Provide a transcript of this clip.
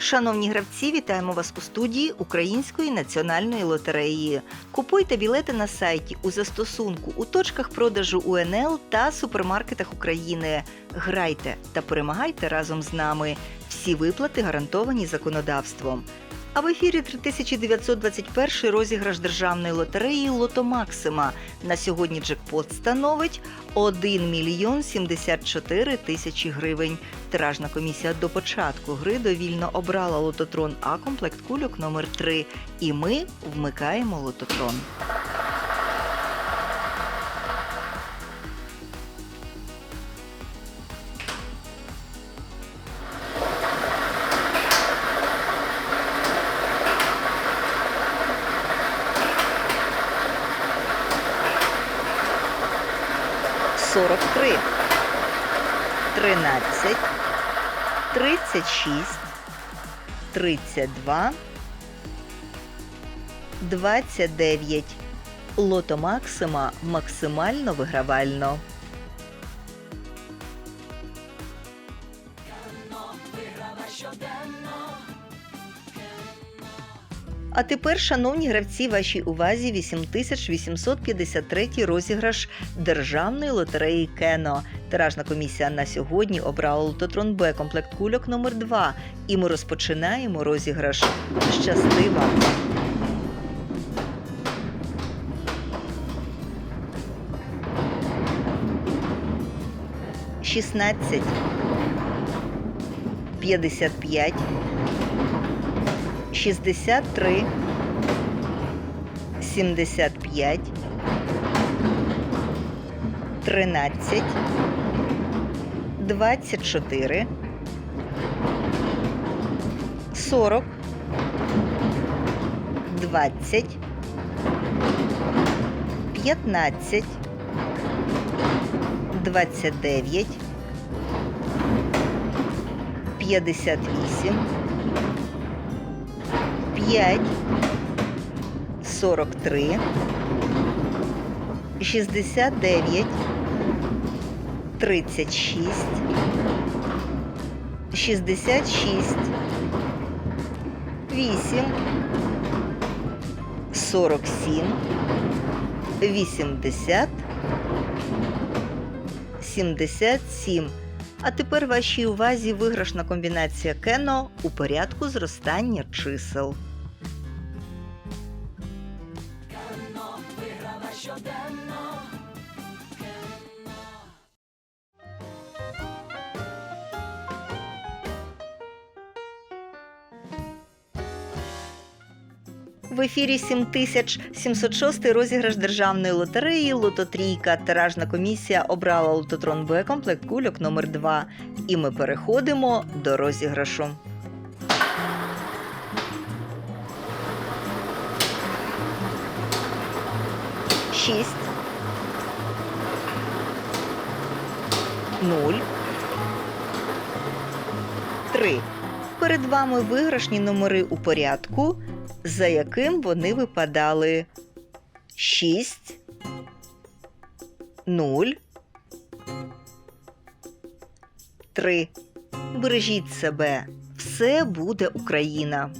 Шановні гравці, вітаємо вас у студії Української національної лотереї. Купуйте білети на сайті у застосунку у точках продажу УНЛ та супермаркетах України. Грайте та перемагайте разом з нами. Всі виплати гарантовані законодавством. А в ефірі 3921 розіграш державної лотереї Лото Максима. На сьогодні джекпот становить 1 мільйон 74 тисячі гривень. Тиражна комісія до початку гри довільно обрала лототрон А комплект кульок номер 3 І ми вмикаємо лототрон. Сорок три, тринадцять, тридцять шість, тридцять два, двадцять дев'ять. Лото Максима максимально вигравально. А тепер, шановні гравці, вашій увазі 8853 розіграш державної лотереї Кено. Тиражна комісія на сьогодні обрала лототрон Б комплект кульок номер 2 І ми розпочинаємо розіграш. Щасти вам! Шістнадцять, п'ятдесят п'ять, шістдесят три, сімдесят п'ять, тринадцять, двадцять чотири, сорок, двадцять, п'ятнадцять. 29, 58, 5, 43, 69, 36, 66, 8, 47, 80, 77. А тепер вашій увазі виграшна комбінація Кено у порядку зростання чисел. В ефірі 7706 розіграш державної лотереї Лототрійка. Тиражна комісія обрала лототрон Б комплект кульок номер 2 І ми переходимо до розіграшу. Шість. Нуль. Три. Перед вами виграшні номери у порядку, за яким вони випадали 6, 0, 3. Бережіть себе. Все буде Україна.